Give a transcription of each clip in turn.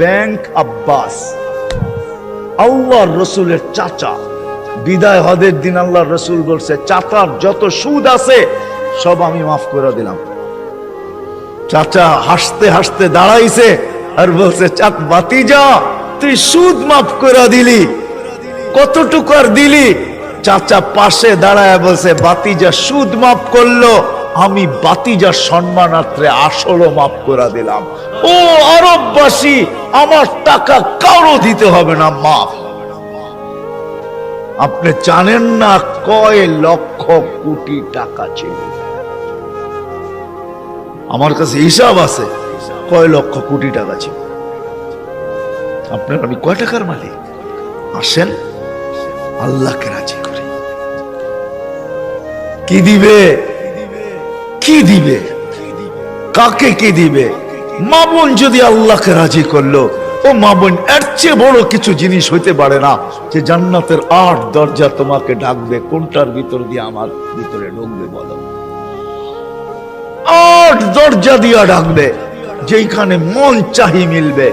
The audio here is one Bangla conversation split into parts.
ব্যাংক আব্বাস। আল্লাহ রসুলের চাচা। বিদায় হদের দিন আল্লাহ রসুল বলছে, চাচার যত সুদ আছে, সব আমি মাফ করে দিলাম। চাচা হাসতে হাসতে দাঁড়াইছে আর বলছে, চাক বাতি যা তুই সুদ মাফ করে দিলি। কতটুকু আর দিলি? চাচা পাশে দাঁড়ায় বলছে বাতিজা সুদ মাফ করল, আমি বাতিজার সম্মানার্থে আসলও মাফ করে দিলাম। ও আরববাসী, আমার টাকা কারও দিতে হবে না মাফ আপনি জানেন না কয় লক্ষ কোটি টাকা ছিল? আমার কাছে হিসাব আছে, কয় লক্ষ কোটি টাকা ছিল। আপনার আমি কয় টাকার মালিক? আসেন, আল্লাহকে রাজি করে। কি দিবে? কি দিবে? কাকে কি দিবে? মা বোন যদি আল্লাহকে রাজি করল, ও মা বোন, এর চেয়ে বড় কিছু জিনিস হইতে পারে না যে জান্নাতের আট দরজা তোমাকে ডাকবে, কোনটার ভিতর দিয়ে আমার ভিতরে ঢুকবে বলো? আট দরজা দিয়া ডাকবে যেখানে মন চাহি মিলবে।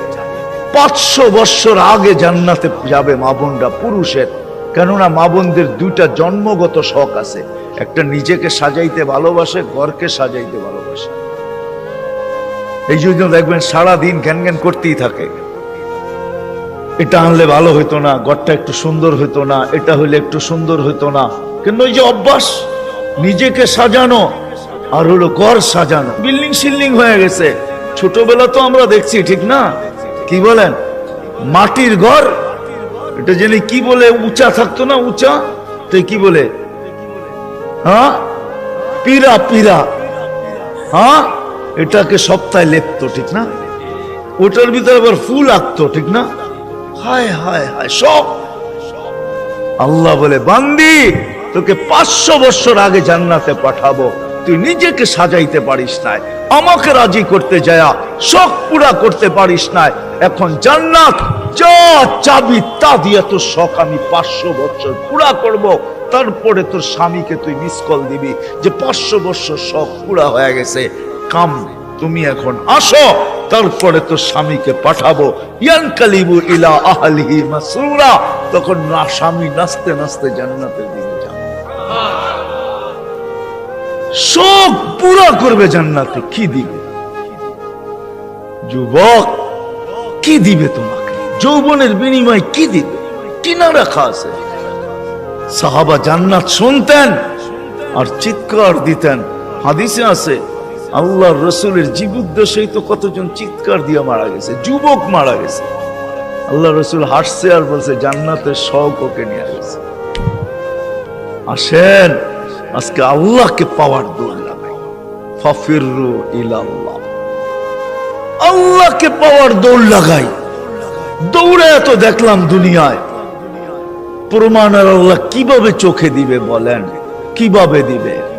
পাঁচশো বৎসর আগে জান্নাতে যাবে মা বোনরা পুরুষের। কেননা মা বোনদের দুইটা জন্মগত শখ আছে। একটা নিজেকে সাজাইতে ভালোবাসে, ঘরকে সাজাইতে ভালোবাসে। এই জন্য দেখবেন সারা দিন জ্ঞান জ্ঞান করতেই থাকে। এটা আনলে ভালো হইতো না, ঘরটা একটু সুন্দর হইতো না, এটা হইলে একটু সুন্দর হইতো না। কিন্তু ওই যে অভ্যাস? নিজেকে সাজানো আর হলো ঘর সাজানো। বিল্ডিং সিল্ডিং হয়ে গেছে। ছোটবেলা তো আমরা দেখছি, ঠিক না? কি বলেন? মাটির ঘর? এটা জেনে কি বলে উঁচা থাকতো না উঁচা? তো কি বলে? হ্যাঁ? পীরা পীরা হ্যাঁ? এটাকে সপ্তাহে লেপতো, ঠিক না? ওটার ভিতরে আবার ফুল আঁকতো ঠিক না? হায় হায় হায়, সব। আল্লাহ বলে, বান্দি, তোকে পাঁচশো বছর আগে জান্নাতে পাঠাবো। তুই নিজেকে সাজাইতে পারিস নাই। আমাকে রাজি করতে যায়া, শখ পুরা করতে পারিস নাই। এখন জান্নাত, যা চাবি তা দিয়ে তোর শখ আমি পাঁচশো বছর পুরা করব। তারপরে তোর স্বামীকে তুই মিস কল দিবি যে পাঁচশো বছর শখ পুরা হয়ে গেছে। কাম, তুমি এখন আসো, তারপরে তোর স্বামীকে পাঠাবো। ইয়ানকালিবু ইলা আহলিহি মাসরুরা। তখন না স্বামী নাচতে নাচতে জান্নাতের দিকে যাবে। সব পুরা করবে জান্নাতে। কি দিবে? যুবক, কি দিবে তোমাকে? যৌবনের বিনিময় কি দিবে? কিনা রাখা আছে সাহাবা জান্নাত শুনতেন আর চিৎকার দিতেন। হাদিসে আছে আল্লাহ রসুলের জীবুদ্দেশেই তো কতজন চিৎকার দিয়ে মারা গেছে, যুবক মারা গেছে। আল্লাহ রসুল হাসছে আর বলছে, জান্নাতের শখ ওকে নিয়ে গেছে আসেন, আজকে আল্লাহকে পাওয়ার দৌড় লাগাই। ফাফিরু ইলাল্লাহ। আল্লাহকে পাওয়ার দৌড় লাগাই। দৌড়ে এত দেখলাম দুনিয়ায়। প্রমাণ আর আল্লাহ কীভাবে চোখে দিবে বলেন? কীভাবে দিবে?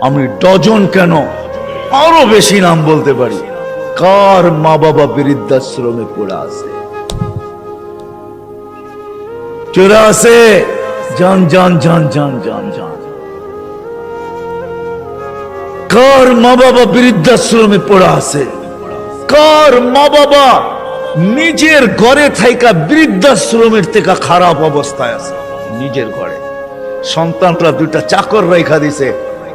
আমি ডজন কেন? আরও বেশি নাম বলতে পারি। কার মা বাবা বৃদ্ধাশ্রমে পড়ে আছে? চোরা আছে যান যান যান যান যান যান। কার মা বাবা বৃদ্ধাশ্রমে পড়ে আছে? কার মা বাবা নিজের ঘরে থাইকা বৃদ্ধাশ্রমের থেকে খারাপ অবস্থায় আছে? নিজের ঘরে। সন্তানরা দুইটা চাকর রেখা দিছে।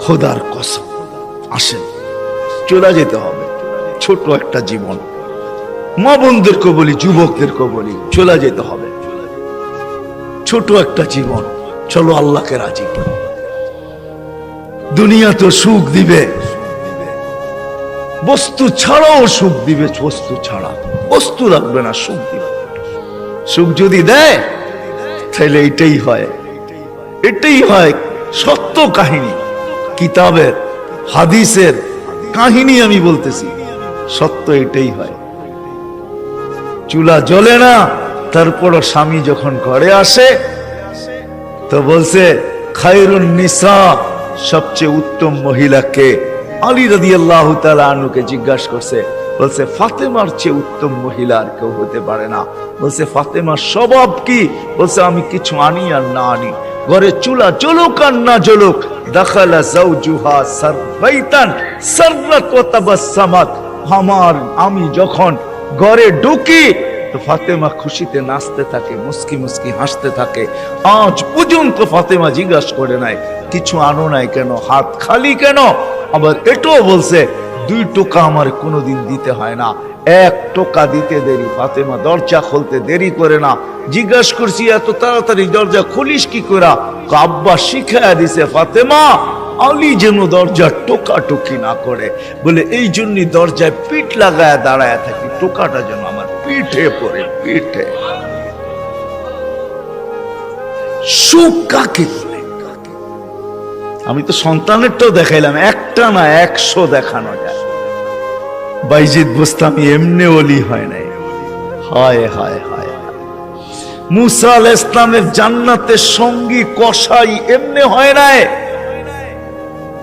খোদার কসম। আসেন, চলে যেতে হবে। ছোট একটা জীবন। মা বোনদেরকে বলি যুবকদেরকে বলি চলে যেতে হবে। ছোট একটা জীবন। চলো আল্লাহকে রাজি করি। দুনিয়া তো সুখ দিবে। বস্তু ছাড়াও সুখ দিবে, বস্তু ছাড়া। বস্তু লাগবে না, সুখ দিবে। সুখ যদি দেয়, তাহলে এটাই হয়। এটাই হয় সত্য কাহিনী। কিতাবের, হাদিসের কাহিনী আমি বলতেছি। সত্য এটাই হয়। চুলা জ্বলে না, তারপরও স্বামী যখন ঘরে আসে, তো বলছে, খায়রুন নিসা সবচেয়ে উত্তম মহিলাকে। আলী রাদি আল্লাহ আনুকে জিজ্ঞাসা করছে, বলছে, ফাতেমার চেয়ে উত্তম মহিলা আর কেউ হতে পারে না। বলছে, ফাতেমার স্বভাব কি? বলছে, আমি কিছু আনি আর না আনি। ঘরে চুলা জ্বলুক আর না জ্বলুক দাখালা আমার, আমি যখন ঘরে ঢুকি, তো ফাতেমা খুশিতে নাচতে থাকে, মুস্কি মুস্কি হাসতে থাকে। আজ পর্যন্ত ফাতেমা জিজ্ঞাসা করে নাই, কিছু আনো নাই কেন? হাত খালি কেন? আবার এটাও বলছে, দুই টোকা আমার কোনোদিন দিতে হয় না। এক টোকা দিতে দেরি, ফাতেমা দরজা খুলতে দেরি করে না। জিজ্ঞাসা করছি, এত তাড়াতাড়ি দরজা খুলিস কি করা আব্বা শিখাইয়া দিছে, ফাতেমা, আলী যেন দরজা টোকা টুকি না করে। বলে, এই জন্যই দরজায় পিঠ লাগায় দাঁড়ায় থাকি, টোকাটা যেন আমার পিঠে পড়ে, পিঠে। সুখ কাকে? আমি তো সন্তানেরটাও দেখাইলাম, একটা না একশো দেখানো যায়। বাইজিদ বুস্তামি এমনি অলি হয় নাই। হায় হায় হায় ইসলামের জান্নাতের সঙ্গী কসাই এমনি হয় নাই।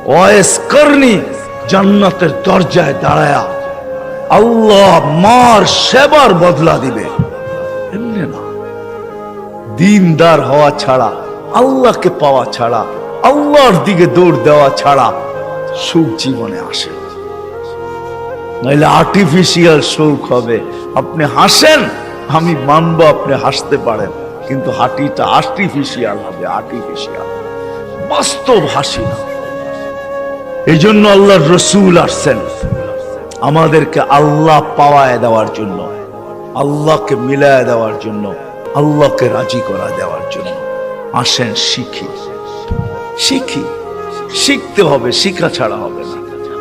ওয়েস করনি জান্নাতের দরজায় দাঁড়ায়া আল্লাহ মার সেবার বদলা দিবে। এমনি না। দিনদার হওয়া ছাড়া, আল্লাহকে পাওয়া ছাড়া, আল্লাহর দিকে দৌড় দেওয়া ছাড়া সুখ জীবনে আসে। নইলে আর্টিফিশিয়াল সুখ হবে। আপনি হাসেন, আমি মানবো আপনি হাসতে পারেন। কিন্তু হাঁটিটা আর্টিফিশিয়াল হবে আর্টিফিশিয়াল বাস্তব হাসি না। এই জন্য আল্লাহর রসুল আসছেন। আমাদেরকে আল্লাহ পাওয়ায় দেওয়ার জন্য, আল্লাহকে মিলায় দেওয়ার জন্য, আল্লাহকে রাজি করা দেওয়ার জন্য। আসেন শিখি। শিখি। শিখতে হবে, শিখা ছাড়া হবে না।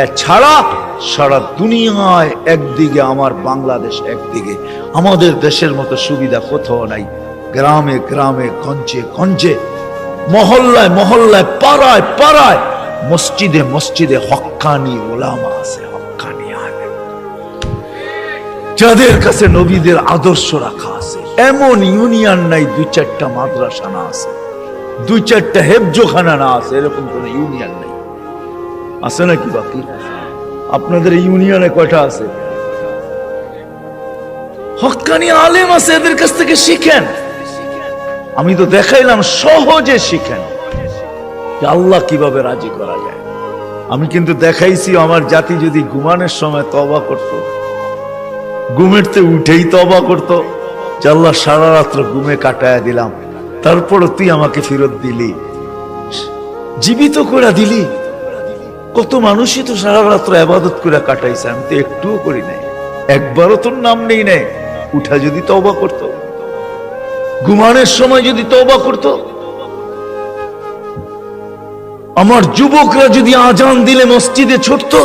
এছাড়া সারা দুনিয়ায় একদিকে, আমার বাংলাদেশ একদিকে। আমাদের দেশের মতো সুবিধা কোথাও নাই। গ্রামে গ্রামে, গঞ্জে গঞ্জে, মহল্লায় মহল্লায়, পাড়ায় পাড়ায়, মসজিদে মসজিদে হক্কানি ওলামা আছে, হক্কানি আলেম। যাদের কাছে নবীদের আদর্শ রাখা আছে, এমন ইউনিয়ন নাই, দুই চারটা মাদ্রাসা না আছে, দুই চারটা হেফজোখানা না আছে, এরকম কোন ইউনিয়ন নেই। আছে নাকি বাকি? আপনাদের ইউনিয়নে কয়টা আছে? হকানি আলেম আছে, এদের কাছ থেকে শিখেন। আমি তো দেখাইলাম, সহজে শিখেন। আল্লাহ কীভাবে রাজি করা যায়। আমি কিন্তু দেখাইছি, আমার জাতি যদি ঘুমানোর সময় তবা করতো ঘুমেরতে উঠেই তবা করতো, যে আল্লাহ সারা রাত্র ঘুমে কাটায়া দিলাম। তারপরও তুই আমাকে ফেরত দিলি। জীবিত করে দিলি। কত মানুষই তো সারা রাত্র আবাদত করে কাটাইছে, আমি তো একটুও করি নাই। একবারও তোর নাম নেই নাই, উঠা যদি তবা করত। ঘুমানোর সময় যদি তবা করত। আমার যুবকরা যদি আজান দিলে মসজিদে ছুটতো,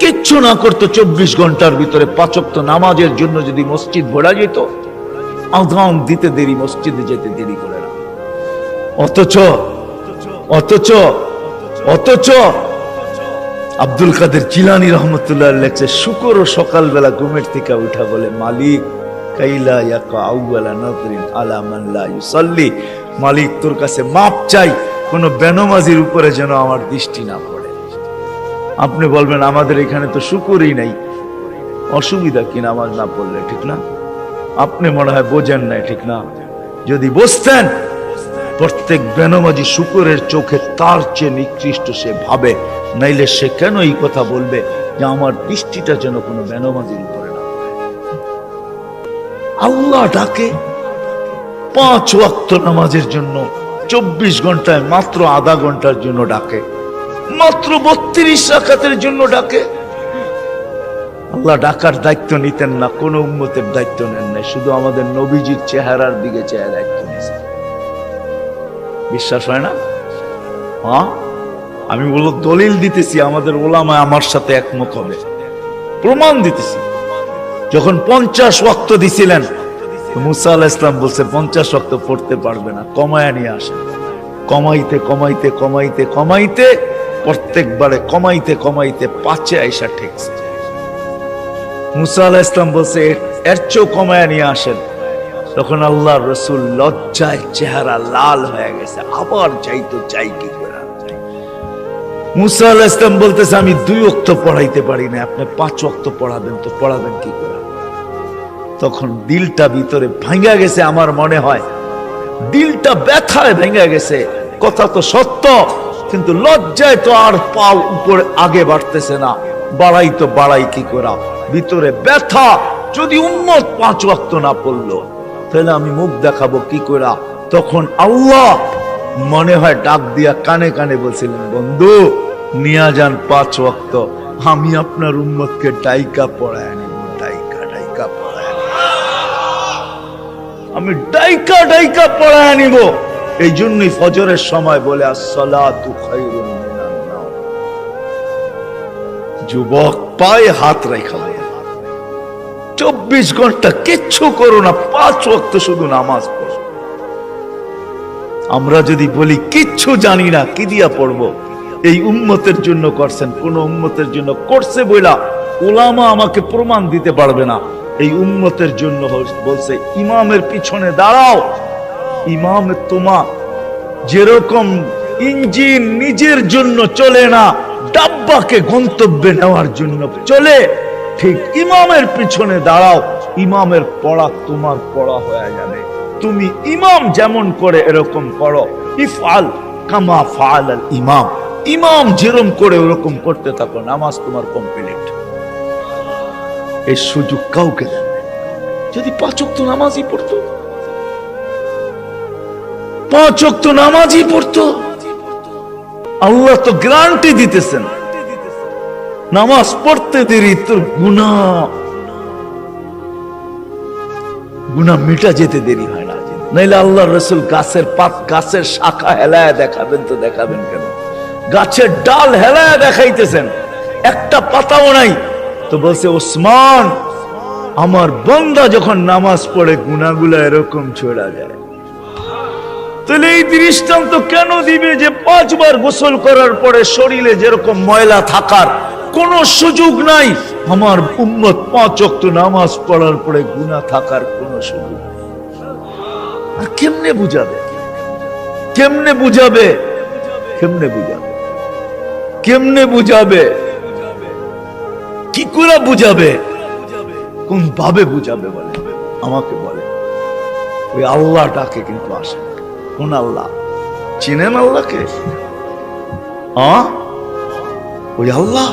কিচ্ছু না করতো, চব্বিশ ঘণ্টার ভিতরে পাচক্ত নামাজের জন্য যদি মসজিদ ভরা যেত, আজান দিতে দেরি, মসজিদে যেতে দেরি করে না। অথচ অথচ অথচ আব্দুল কাদের চিলানি রহমতুল্লাহ লেখছে, শুকর ও সকালবেলা ঘুমের থেকে উঠা বলে মালিক, কাইলা ইয়াকা আলা মান ইউসাল্লি। মালিক, তোর কাছে মাপ চাই, কোন বেনমাজির উপরে যেন আমার দৃষ্টি না পড়ে। আপনি বলবেন, আমাদের এখানে তো শুকুরই নাই। অসুবিধা কি, নামাজ না পড়লে ঠিক না? আপনি মনে হয় বোঝেন নাই, ঠিক না? যদি বসতেন প্রত্যেক বেনমাজি শুকুরের চোখে তার চেয়ে নিকৃষ্ট সে ভাবে। নাইলে সে কেন এই কথা বলবে যে আমার দৃষ্টিটা যেন কোনো বেনমাজির উপরে না আল্লাহ ডাকে পাঁচ ওয়াক্ত নামাজের জন্য, চব্বিশ ঘন্টায় মাত্র আধা ঘণ্টার জন্য ডাকে, মাত্র বত্রিশ রাখাতের জন্য ডাকে। আল্লাহ ডাকার দায়িত্ব নিতেন না, কোনো উম্মতের দায়িত্ব নেন নাই, শুধু আমাদের নবীজির চেহারার দিকে চেহারা দায়িত্ব নিয়েছেন বিশ্বাস হয় না? হ্যাঁ আমি বলব দলিল দিতেছি, আমাদের ওলামা আমার সাথে একমত হবে। প্রমাণ দিতেছি। যখন পঞ্চাশ ওয়াক্ত দিছিলেন মুসা আল্লাহ ইসলাম বলছে, পঞ্চাশ পড়তে পারবে না, কমায়া নিয়ে আসেন। কমাইতে কমাইতে কমাইতে কমাইতে, প্রত্যেকবারে কমাইতে কমাইতে পাঁচে আইসা ঠেকছে। মুসা আল্লাহ ইসলাম বলছে "এর- এর চেয়েও কমায়া নিয়ে আসেন। তখন আল্লাহ রসুল লজ্জায় চেহারা লাল হয়ে গেছে। আবার যাইতো চাই কি মুসা আল্লাহ ইসলাম বলতেছে, আমি দুই অক্ত পড়াইতে পারি না আপনি পাঁচ অক্ত পড়াবেন তো পড়াবেন কি করে? তখন দিলটা ভিতরে ভাঙ্গা গেছে। আমার মনে হয় দিলটা ব্যথায় ভেঙে গেছে। কথা তো সত্য, কিন্তু লজ্জায় তো আর পাও উপরে আগে বাড়তেছে না। বাড়াই তো বাড়াই কি করা? ভিতরে ব্যথা। যদি উন্মত পাঁচ ওয়াক্ত না পড়ল তাহলে আমি মুখ দেখাবো কি করা তখন আল্লাহ মনে হয় ডাক দিয়া কানে কানে বলছিলেন, বন্ধু, নিয়া যান পাঁচ ওয়াক্ত, আমি আপনার উন্মতকে ডাইকা পড়ায় আনিব, ডাইকা ডাইকা আমি ডাইকা ডাইকা পড়ায় আনিব। এই জন্যই ফজরের সময় বলে, আসসালাতু নাওম। যুবক পায়ে হাত রেখা চব্বিশ ঘণ্টা কিচ্ছু করো না, পাঁচ ওয়াক্ত শুধু নামাজ পড়ো। আমরা যদি বলি, কিচ্ছু জানি না, কি দিয়া পড়ব? এই উম্মতের জন্য করছেন, কোন উম্মতের জন্য করছে বইলা ওলামা আমাকে প্রমাণ দিতে পারবে না। এই উম্মতের জন্য বলছে, ইমামের পিছনে দাঁড়াও। ইমামের তোমা যেরকম ইঞ্জিন নিজের জন্য চলে না, ডাব্বাকে গন্তব্যে নেওয়ার জন্য চলে। ঠিক ইমামের পিছনে দাঁড়াও। ইমামের পড়া তোমার পড়া হয়ে যাবে। তুমি ইমাম যেমন করে এরকম করো। ইফআল কামা ফাল ইমাম। ইমাম যেরকম করে ওরকম করতে থাকো। নামাজ তোমার কমপ্লিট এই সুযোগ কাউকে যদি পাঁচক তো নামাজই পড়তো। পাঁচ অক্ত নামাজই পড়তো। আল্লাহ তো গ্রান্টি দিতেছেন। নামাজ পড়তে দেরি, তোর গুণা গুণা মিটা যেতে দেরি হয় না। নাইলে আল্লাহ রসুল গাছের পাত, গাছের শাখা হেলায় দেখাবেন তো দেখাবেন কেন? গাছের ডাল হেলায় দেখাইতেছেন। একটা পাতাও নাই। তো বলছে, ওসমান, আমার বন্দা যখন নামাজ পড়ে গুনাগুলা এরকম ছড়া যায়। তাহলে এই দৃষ্টান্ত কেন দিবে যে পাঁচবার গোসল করার পরে শরীরে যেরকম ময়লা থাকার কোন সুযোগ নাই। আমার উম্মত পাঁচ অক্ত নামাজ পড়ার পরে গুণা থাকার কোন সুযোগ নেই। কেমনে বুঝাবে? কেমনে বুঝাবে? কেমনে বুঝাবে? কেমনে বুঝাবে? কি করে বুঝাবে? কোন ভাবে বুঝাবে বলে? আমাকে বলে। ওই আল্লাহটাকে কিন্তু আসে। কোন আল্লাহ? চিনেন আল্লাহকে? ওই আল্লাহ?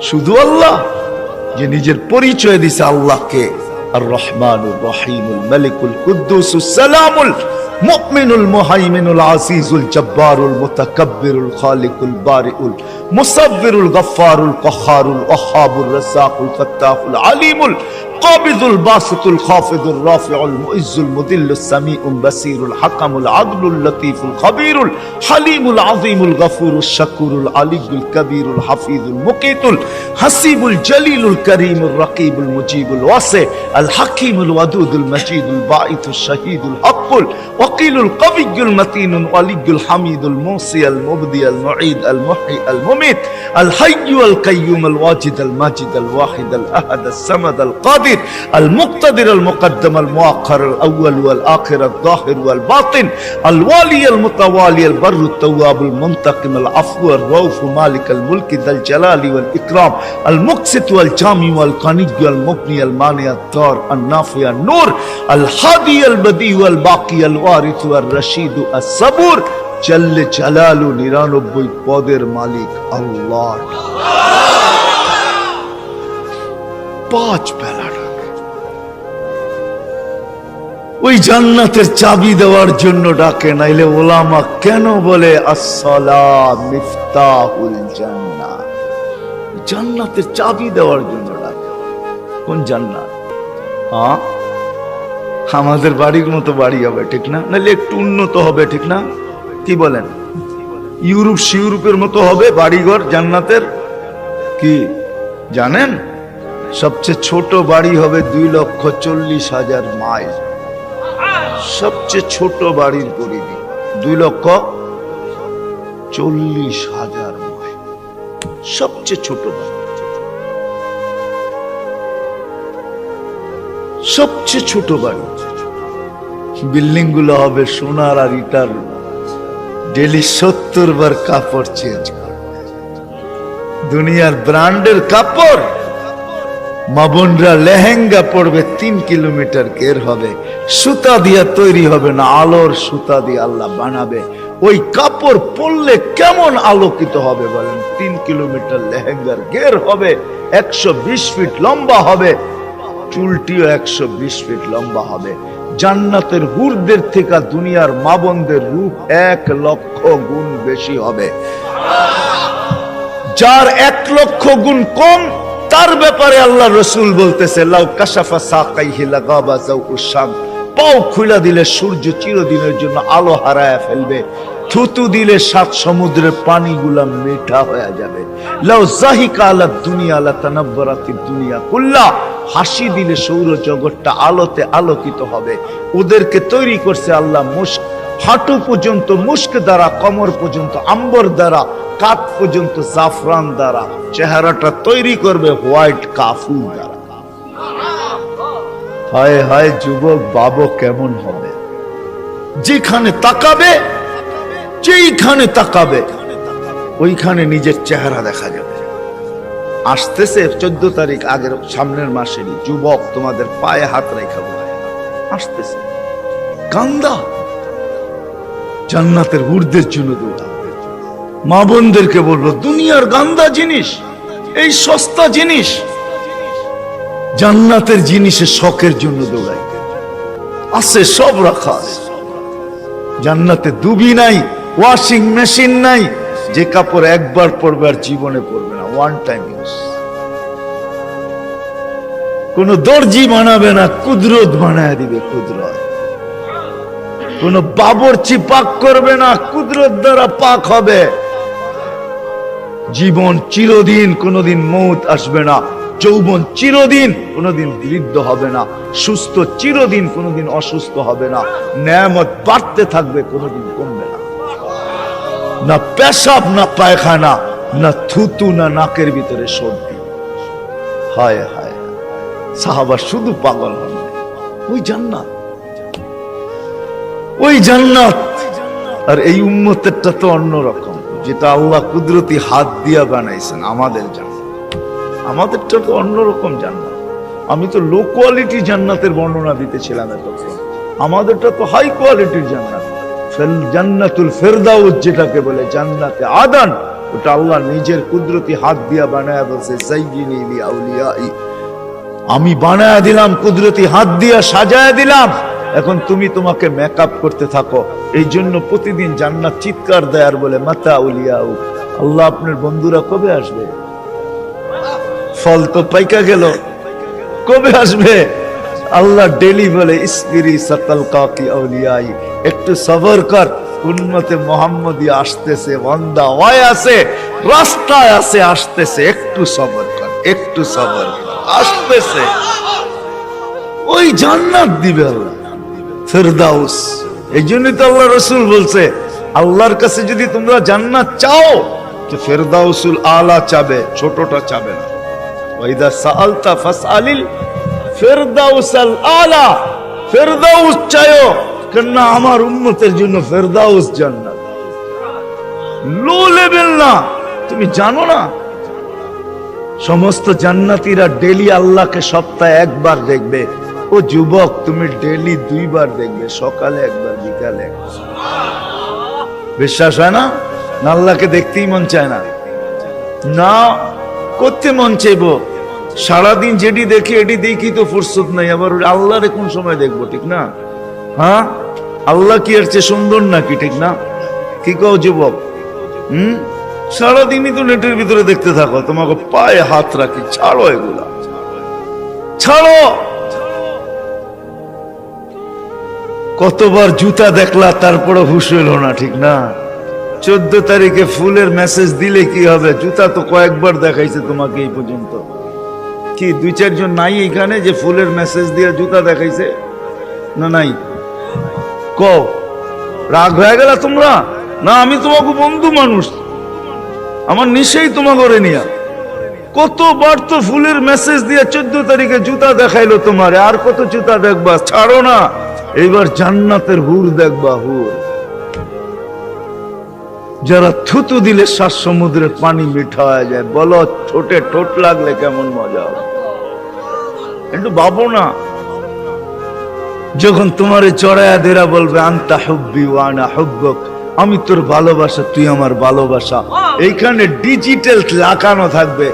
শুধু আল্লাহ যে নিজের পরিচয় দিছে আল্লাহকে আর রহমানুর রহিমুল মালিকুল কুদ্দুসুস সালামুল মুমিনুল মুহাইমিনুল আজিজুল জব্বারুল মুতাকাব্বিরুল খালিকুল বারিউল মুসাব্বিরুল গফফারুল কহারুল ওহাবুর রাসাকুল ফাত্তাহুল আলিমুল قابض الباسط الخافض الرافع المؤز المذل السميع البصير الحكم العدل اللطيف الخبير الحليم العظيم الغفور الشكور العلي الكبير الحفيظ المقيت الحسيب الجليل الكريم الرقيب المجيب الواسع الحكيم الودود المجيد الباعث الشهيد الحق الوكيل القوي المتين الولي الحميد الموصي المبدي المعيد المحيي المميت الحي القيوم الواجد الماجد الواحد الأحد السمد القادر المقتدر المقدم المؤخر الأول والآخر الظاهر والباطن الوالي المتوالي البر التواب المنتقم العفو الرؤوف مالك الملك ذا الجلال والإكرام المقسط والجامع والقني والمغني المانع الدار النافع النور الهادي البديع والباقي الوارث والرشيد الصبور جل جلاله নিরানব্বই পদের মালিক আল্লাহ পাঁচ বেলা ওই জান্নাতের চাবি দেওয়ার জন্য ডাকে, নাইলে ওলামা কেন বলে জান্নাতের চাবি দেওয়ার জন্য ডাকে। কোন জান্নাত? হ্যাঁ? আমাদের বাড়ির মতো বাড়ি হবে, ঠিক না? নাহলে একটু উন্নত হবে, ঠিক না? কি বলেন? ইউরোপ, সিউরোপের মতো হবে বাড়িঘর, জান্নাতের? কি? জানেন? সবচেয়ে ছোট বাড়ি হবে দুই লক্ষ চল্লিশ হাজার মাইল। সবচেয়ে ছোট বাড়ির পরিধি দুই লক্ষ চল্লিশ হাজার সবচেয়ে ছোট বাড়ি। সবচেয়ে ছোট বাড়ি। বিল্ডিংগুলো হবে সোনার আর ইটার। ডেলি সত্তর বার কাপড় চেঞ্জ করবে। দুনিয়ার ব্র্যান্ডের কাপড় মাবনরা লেহেঙ্গা পড়বে তিন কিলোমিটার কের হবে, সুতা দিয়া তৈরি হবে না, আলোর সুতা দিয়ে আল্লাহ বানাবে। ওই কাপড় পরলে কেমন আলোকিত হবে বলেন? তিন কিলোমিটার লেহেঙ্গার গের হবে, একশো বিশ ফিট লম্বা হবে, চুলটিও একশো বিশ ফিট লম্বা হবে। জান্নাতের হুরদের থেকে দুনিয়ার মাবনদের রূপ এক লক্ষ গুণ বেশি হবে। যার এক লক্ষ গুণ কম তার ব্যাপারে আল্লাহ রসুল বলতেছে, লাউ কাশাফা সাকাইহি লাগাবা জাউকুশাম পাও খুলা দিলে সূর্য চিরদিনের জন্য আলো হারায় ফেলবে। থুতু দিলে সাত সমুদ্রের পানিগুলা মিঠা হয়ে যাবে। লাউ জাহিকা আলা দুনিয়া, আলা তানাব্বরাতি দুনিয়া কুল্লা। হাসি দিলে সৌর জগৎটা আলোতে আলোকিত হবে। ওদেরকে তৈরি করছে আল্লাহ মুস্ক হাঁটু পর্যন্ত মুস্ক দ্বারা, কমর পর্যন্ত, আম্বর দ্বারা কাত পর্যন্ত, জাফরান দ্বারা। চেহারাটা তৈরি করবে হোয়াইট কাফুল দ্বারা। হায় হায় যুবক, বাবু কেমন হবে? যেখানে তাকাবে, যেইখানে তাকাবে, ওইখানে নিজের চেহারা দেখা যাবে। আসতেছে চোদ্দ তারিখ আগের সামনের মাসেরই। যুবক, তোমাদের পায়ে হাত রেখা আসতেছে। কান্দা? জান্নাতের ঊর্ধ্বের জন্য দৌড়া মা বোনদেরকে বলব, দুনিয়ার গান্দা জিনিস, এই সস্তা জিনিস, জান্নাতের জিনিসের শখের জন্য দৌড়াই। আছে, সব রাখা জান্নাতে দুবি নাই, ওয়াশিং মেশিন নাই, যে কাপড় একবার পরবে আর জীবনে পরবে না ওয়ান টাইম ইউজ কোন দর্জি বানাবে না, কুদরত বানায় দিবে কুদরত। কোন বাবরচি পাক করবে না, কুদরত দ্বারা পাক হবে। জীবন চিরদিন কোনোদিন মৌত আসবে না, যৌবন চিরদিন কোনোদিন বৃদ্ধ হবে না, সুস্থ চিরদিন কোনোদিন অসুস্থ হবে না, ন্যামত বাড়তে থাকবে, কোনোদিন কমবে না। না পেশাব, না পায়খানা, না থুতু, না নাকের ভিতরে সর্দি। হায় হায় সাহাবা শুধু পাগল হন। ওই জান্নাত। ওই জান্নাত। আর এই উম্মতেরটা তো অন্যরকম, যেটা আল্লাহ কুদরতি হাত দিয়া বানাইছেন আমাদের জান্নাত। আমাদেরটা তো অন্যরকম জান্নাত। আমি তো লো কোয়ালিটি জান্নাতের বর্ণনা দিতেছিলাম এতক্ষণ। আমাদেরটা তো হাই কোয়ালিটির জান্নাত। জান্নাতুল ফেরদাউস যেটাকে বলে জান্নাতে আদান, ওটা আল্লাহ নিজের কুদরতি হাত দিয়া বানায় বলছে আমি বানায় দিলাম, কুদরতি হাত দিয়া সাজায় দিলাম। এখন তুমি তোমাকে মেকআপ করতে থাকো। এই জন্য প্রতিদিন জান্নাত চিৎকার দেয় আর বলে, মাতা উলিয়াউ, আল্লাহ আপনার বন্ধুরা কবে আসবে? ফল তো পাইকা গেল। কবে আসবে? আল্লাহ ডেলি বলে, ইসবিরি সাতাল কাকি আউলিয়াই, একটু সবর কর উন্নতে মোহাম্মদী আসতেছে, বন্দা ওয়াই আছে, রাস্তায় আছে, আসতেছে, একটু সবর কর, একটু সবর কর, আসতেছে। ওই জান্নাত দিবে আল্লাহ। ফেরদাউস। এই জন্যই তো আল্লাহ রসুল বলছে, আল্লাহর কাছে যদি তোমরা জান্নাত চাও ফেরদাউসুল আলা চাবে, ছোটটা চাবে না। ওয়াইদা আলা। ফেরদাউস আমার উম্মতের জন্য ফেরদাউস জান্নাত। লো লেভেল না, তুমি জানো না। সমস্ত জান্নাতীরা ডেলি আল্লাহকে সপ্তাহে একবার দেখবে। ও যুবক, তুমি ডেলি দুইবার দেখবে, সকালে একবার, বিকালে বিশ্বাস হয় না? আল্লাহকে দেখতেই মন চায় না। না, করতে মন চাইব। সারাদিন যেটি দেখি, এটি দেখি তো ফুরসত নাই। আবার আল্লাহরে কোন সময় দেখব, ঠিক না? হ্যাঁ? আল্লাহ কি এর চেয়ে সুন্দর নাকি, ঠিক না? কি কও যুবক? হুম? সারাদিনই তো নেটের ভিতরে দেখতে থাকো। তোমাকে পায়ে হাত রাখি, ছাড়ো এগুলা। ছাড়ো! কতবার জুতা দেখলা তারপরে হুশ হইল না, ঠিক না? চোদ্দ তারিখে ফুলের মেসেজ দিলে কি হবে? জুতা তো কয়েকবার দেখাইছে তোমাকে এই পর্যন্ত। কি, দুই চারজন নাই এখানে যে ফুলের মেসেজ দিয়ে জুতা দেখাইছে? না, নাই। ক রাগ হয়ে গেল তোমরা? না, আমি তোমাকে বন্ধু মানুষ। আমার নিশেই তোমা করে নিয়া। কতবার তো ফুলের মেসেজ দিয়ে চোদ্দ তারিখে জুতা দেখাইলো তোমারে, আর কত জুতা দেখবা? ছাড়ো না। এইবার জান্নাতের হুর দেখবা হুর। যারা থুতু দিলে শ্বাস সমুদ্রের পানি মিঠা হয়ে যায়। বলো ঠোঁটে ঠোঁট লাগলে কেমন মজা? হবে একটু ভাবো না। যখন তোমারে চড়ায়া দেরা বলবে আন্তা হুব্বি ওয়ানা হুব্বক আমি তোর ভালোবাসা তুই আমার ভালোবাসা। এইখানে ডিজিটাল লাগানো থাকবে।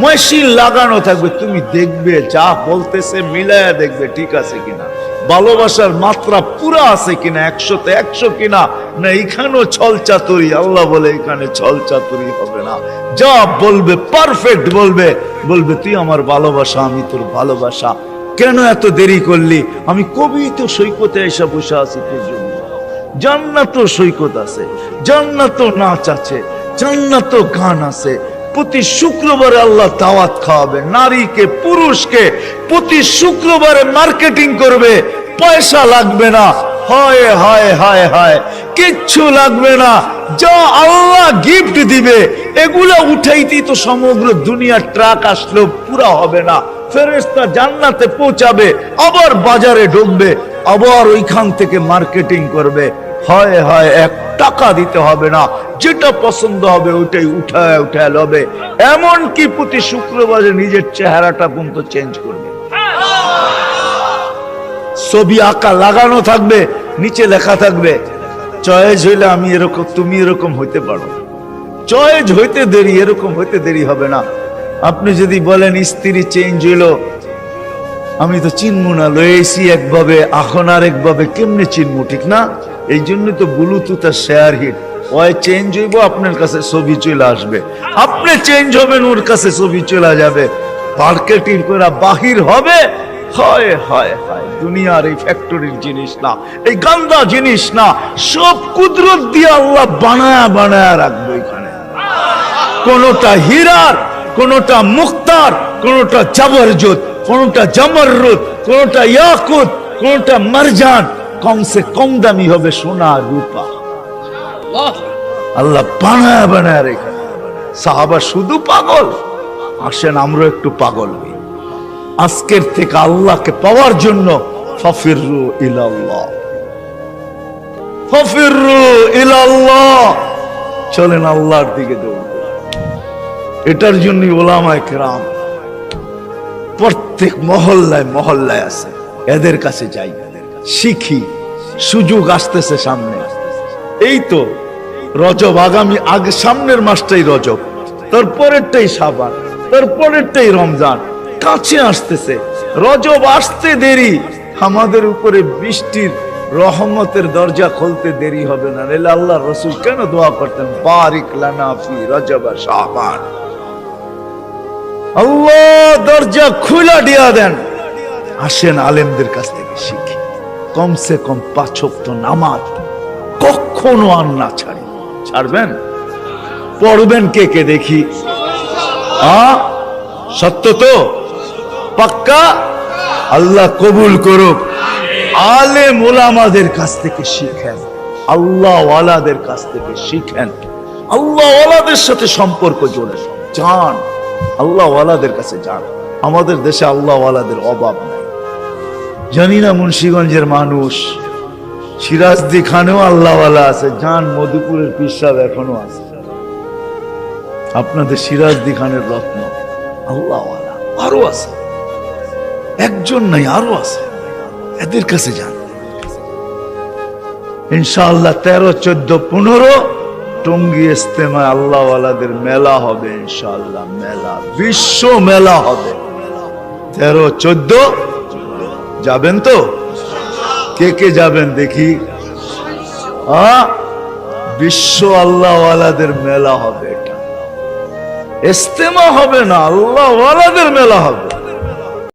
মেশিন লাগানো থাকবে, তুমি দেখবে, যা বলতেছে মিলায়া দেখবে, ঠিক আছে কিনা? ভালোবাসার মাত্রা পুরা আছে কিনা, একশোতে একশো কিনা? না এখানেও ছল চাতুরি আল্লাহ বলে এখানে ছল চাতুরি হবে না। যা বলবে পারফেক্ট বলবে বলবে, তুই আমার ভালোবাসা, আমি তোর ভালোবাসা। কেন এত দেরি করলি? আমি কবি তো সৈকতে এসে বসে আছি, তোর জন্য। জান্নাত সৈকত আছে জান্নাত নাচ আছে জান্নাত গান আছে প্রতি শুক্রবারে আল্লাহ দাওয়াত খাওয়াবে। নারীকে, পুরুষকে প্রতি শুক্রবারে মার্কেটিং করবে। পয়সা লাগবে না। হায় হায় হায় হায়। কিচ্ছু লাগবে না। যা আল্লাহ গিফট দিবে, এগুলো উঠাইতেই তো সমগ্র দুনিয়ার ট্রাক আসলেও পুরা হবে না। ফেরেস্তা জান্নাতে পৌঁছাবে, আবার বাজারে ঢুকবে, আবার ওইখান থেকে মার্কেটিং করবে। হয় হয়, এক টাকা দিতে হবে না, যেটা পছন্দ হবে ওইটাই উঠায় উঠায় লবে। এমন কি প্রতি শুক্রবারে নিজের চেহারাটা পর্যন্ত চেঞ্জ করবে। ছবি আঁকা লাগানো থাকবে, নিচে লেখা থাকবে চয়েস হইলে আমি এরকম, তুমি এরকম হইতে পারো। চয়েস হইতে দেরি, এরকম হইতে দেরি হবে না। আপনি যদি বলেন, স্ত্রী চেঞ্জ হইল, আমি তো চিনবো না লয়েছি একভাবে, এখন আর একভাবে কেমনে চিনবো, ঠিক না? এই জন্য তো ব্লুটুথ আর শেয়ার হিট চেঞ্জ হইব, আপনার কাছে ছবি চলে আসবে। আপনি চেঞ্জ হবেন, ওর কাছে ছবি চলে যাবে। মার্কেটিং করে বাহির হবে। হয় হয় হয়, দুনিয়ার এই ফ্যাক্টরির জিনিস না, এই গান্দা জিনিস না। সব কুদরত দিয়ে আল্লাহ বানায়া বানায়া রাখবে এখানে। কোনটা হীরার, কোনটা মুক্তার, কোনটা জাবরজত কোনটা জামররুত, কোনটা ইয়াকুত, কোনটা মারজান। কমসে কম দামি হবে সোনা রূপা। আল্লাহ বানায় বানায় রেখে সাহাবা শুধু পাগল। আসেন আমরা একটু পাগল হই। আজকের থেকে আল্লাহকে পাওয়ার জন্য ফফিরু ইলাল্লাহ। ফফিরু ইলাল্লাহ। চলেন আল্লাহর দিকে দৌড় এটার জন্যই ওলামায় কেরাম প্রত্যেক মহল্লায় মহল্লায় আছে। এদের কাছে যাই। শিখি, সুযোগ আসতেছে সামনে। এই তো রজব আগামী আগে সামনের মাসটাই রজব তারপরেরটাই সাবান তারপরেরটাই রমজান, কাছে আসতেছে। রজব আসতে দেরি, আমাদের উপরে বৃষ্টির রহমতের দরজা খুলতে দেরি হবে না। নাহলে আল্লাহ রসুল কেন দোয়া করতেন? বারিক লানা ফি রজব শাবান। আল্লাহ, দরজা খুলা দিয়া দেন। আসেন আলেমদের কাছ থেকে শিখি। কমসে কম পাঁচক তো নামাজ কখনো আর না ছাড়ি। ছাড়বেন? পড়বেন কে কে দেখি? সত্য তো? পাক্কা? আল্লাহ কবুল করুক। আলে মোলামাদের কাছ থেকে শিখেন। আল্লাহ ওয়ালাদের কাছ থেকে শিখেন। আল্লাহ ওয়ালাদের সাথে সম্পর্ক জোড়েন যান আল্লাহ ওয়ালাদের কাছে যান আমাদের দেশে আল্লাহ ওয়ালাদের অভাব নাই। জানি না মুন্সিগঞ্জের মানুষ। সিরাজদি খানেও আল্লাহওয়ালা আছে যান মধুপুরের পিসাব এখনও আছে। আপনাদের সিরাজদি খানের রত্ন আল্লাহওয়ালা আরও আছে। একজন নাই, আরও আছে। এদের কাছে যান। ইনশাআল্লাহ তেরো, চোদ্দ, পনেরো টঙ্গি ইস্তেমায় আল্লাহওয়ালাদের মেলা হবে, ইনশাআল্লাহ মেলা, বিশ্ব মেলা হবে। তেরো, চোদ্দ যাবেন তো? কে কে যাবেন দেখি? বিশ্ব আল্লাহওয়ালাদের মেলা হবে এটা। হবে না, আল্লাহওয়ালাদের মেলা হবে।